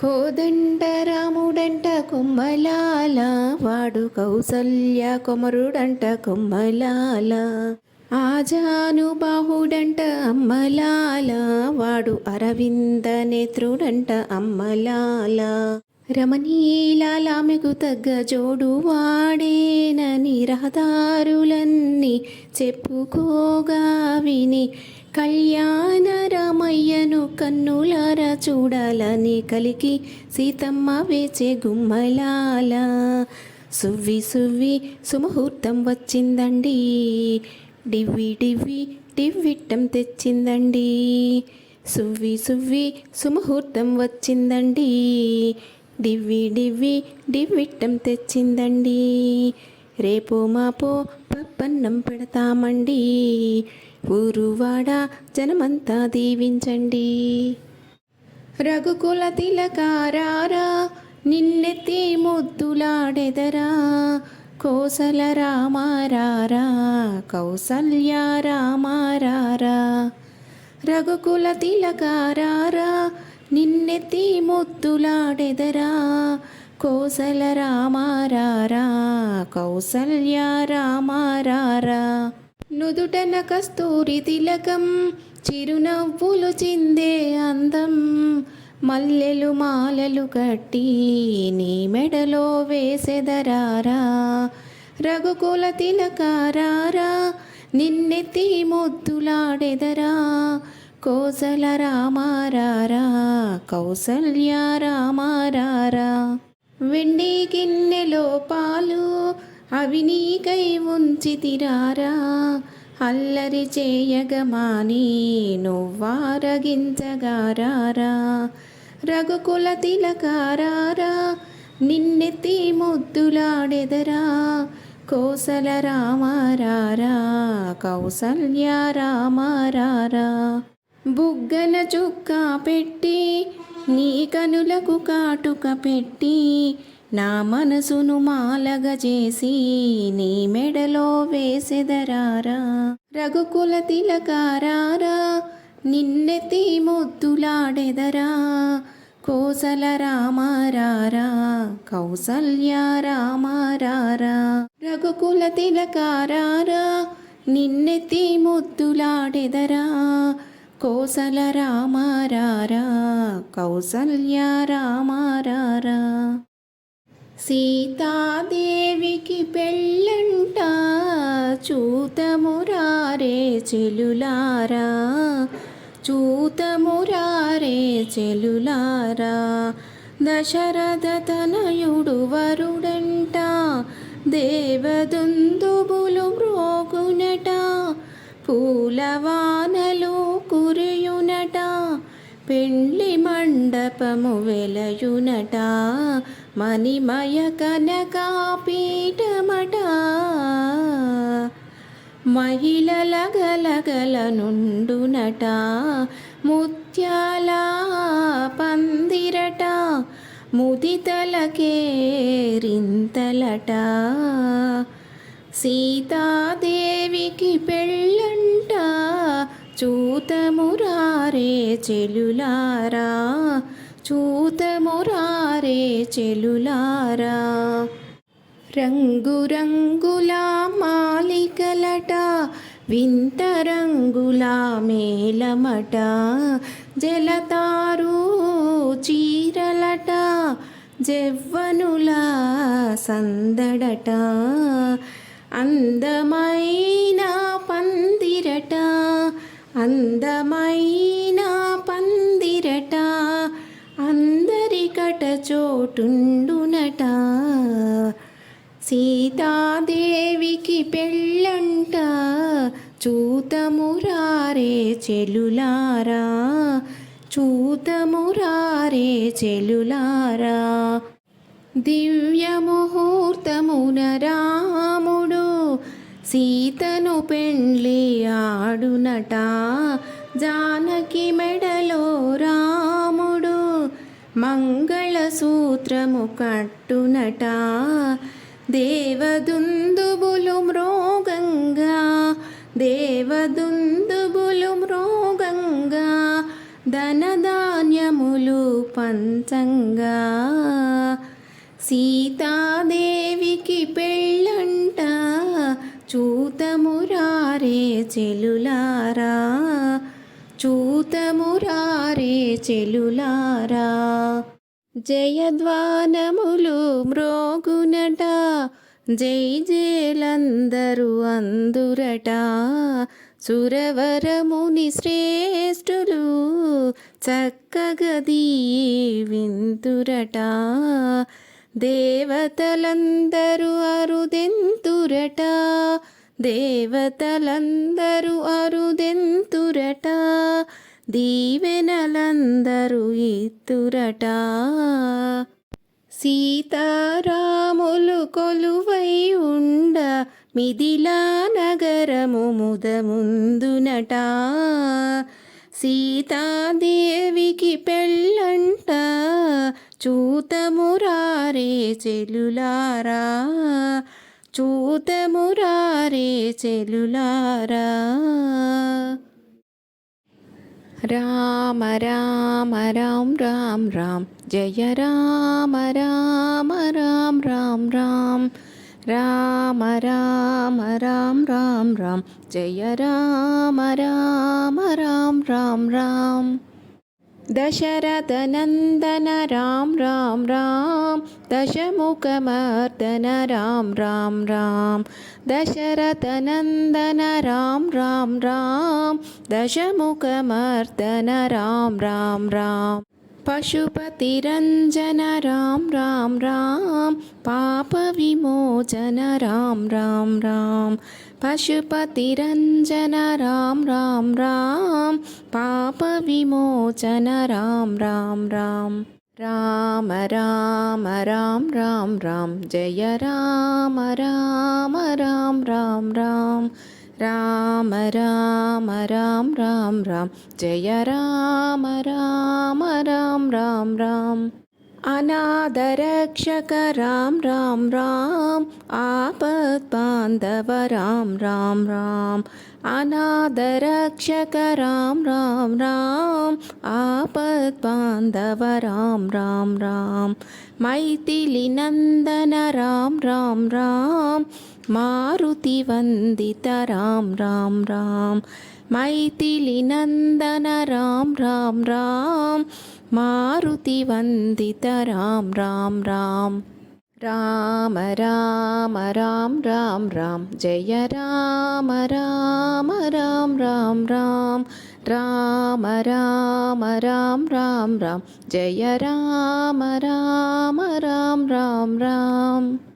కోదండరాముడంట కొమ్మలాల వాడు కౌసల్య కొమరుడంట కొమ్మలాల. ఆజాను బాహుడంట అమ్మలాల వాడు అరవింద నేత్రుడంట అమ్మలాల. రమణీలామెకు తగ్గ జోడు వాడేనని రహదారులన్నీ చెప్పుకోగా విని కళ్యాణ రామయ్యను కన్నులార చూడాలని కలికి సీతమ్మ వేచే గుమ్మలాల. సువ్వి సువ్వి సుముహూర్తం వచ్చిందండి. డివ్వి డివ్వి డివ్విట్టం తెచ్చిందండి. సువ్వి సువ్వి సుముహూర్తం వచ్చిందండి. డివ్వి డివ్వి డివ్విట్టం తెచ్చిందండి. రేపో మాపో పప్పన్నం పెడతామండి. ఊరువాడ జనమంతా దీవించండి. రఘుకుల తిలకారారా నిన్నెత్తి ముద్దులాడెదరా. కోసల రామారారా కౌసల్య రామారారా. రఘుకుల తిలకారారా నిన్నెత్తి ముద్దులాడెదరా. కోసల రామారారా కౌసల్య రామారారా. నుదుటన కస్తూరి తిలకం చిరునవ్వులు చిందే అందం. మల్లెలు మాలలు కట్టి నీ మెడలో వేసెదరారా. రఘుకుల తిలకారారా నిన్నెత్తి ముద్దులాడెదరా. కోసల రామారారా కౌసల్య రామారారా. వెండి గిన్నెలో పాలు అవి నీకై ఉంచితిరారా. అల్లరి చేయగమాని నువ్వారగించగారారా రఘుకుల తిలకారారా నిన్నెత్తి ముద్దులాడెదరా. కోసల రామారారా కౌసల్య రామారారా. బుగ్గన చుక్క పెట్టి నీ కనులకు కాటుక పెట్టి నా మనసును మాలగ చేసి నీ మెడలో వేసెదరారా? రఘుకుల తిలకారారా? నిన్నెత్తి ముద్దులాడెదరా? కోసల రామారారా? కౌసల్య రామారారా? రఘుకుల తిలకారారా? నిన్నెత్తి ముద్దులాడెదరా? కోసల రామారారా? కౌసల్య రామారా? సీతాదేవికి పెళ్ళంట చూతమురారే చెలులారా చూతమురారే చెలులారా దశరథ తనయుడు వరుడంట దేవదుందుబులు మ్రోగునట పూలవానలు కురియునట పెండ్లి మండపము వెలయునట మణిమయ కనకాపీఠమట. మహిళల గలగల నుండునట ముత్యాల పందిరట ముదితలకేరింతలట. సీతాదేవికి పెళ్ళ చూతమురారే చెలులారా చూతమురారే చెలులారా. రంగురంగుల మాలికలట వింత రంగుల మేలమట జలతారు చీరలట జవ్వనుల సందడట అందమైన పందిరట. అందమైన పందిరట అందరికట చోటుండునట సీతాదేవికి పెళ్ళంట చూతమురారే చెలులారా. చూతమురారే చెలులారా. దివ్య ముహూర్తమున రాముడు సీతను పెండ్లి ఆడునట. జానకి మెడలో రాముడు మంగళసూత్రము కట్టునట. దేవదుందుబులు మృగంగా దేవదుందుబులు మృగంగా ధనధాన్యములు పంచంగా. సీతాదే చెలులారా? చూతమురారే చెలులారా? జయధ్వానములు మ్రోగునట జై జేలందరూ అందురట. సురవరముని శ్రేష్ఠులు చక్కగది వింతురట దేవతలందరూ అరుదెంతురట దేవతలందరూ అరుదెంతురట దీవెనలందరూ ఇత్తురట సీతారాములు కొలువై ఉండ మిథిలా నగరము ముదముందునట. సీతాదేవికి పెళ్ళంట చూతమురారే చెలులారా. చూతమురారే చెలులారా രാമ രാമ രാം രാം രാം. ജയ രാമ രാമ രാം രാം രാം. രാമ രാമ രാം രാം രാം. ജയ രാമ രാമ രാം രാം രാം. दशरथनन्दन राम राम राम दशमुखमर्दन राम राम राम दशरथनन्दन राम राम राम दशमुखमर्दन राम राम राम। पशुपतिरञ्जन राम राम राम पापविमोचन राम राम राम पशुपतिरञ्जन राम राम राम पापविमोचन राम राम राम राम राम राम राम राम जय राम राम राम राम राम ராம ராம ராம் ராம் ராம். ஜெய ராம ராம ராம் ராம் ராம். அநாதரக்ஷக ராம் ராம் ராம். ஆபத் பாந்தவ ராம் ராம் ராம். அநாதரக்ஷக ராம் ராம் ராம். ஆபத் பாந்தவ ராம் ராம் ராம். மைத்திலி நந்தன ராம் ராம் ராம். मारुतिवन्दित राम राम राम मैथिलिनन्दन राम राम राम मारुतिवन्दित राम राम राम राम राम राम राम राम जय राम राम राम राम राम राम राम राम राम राम जय राम राम राम राम राम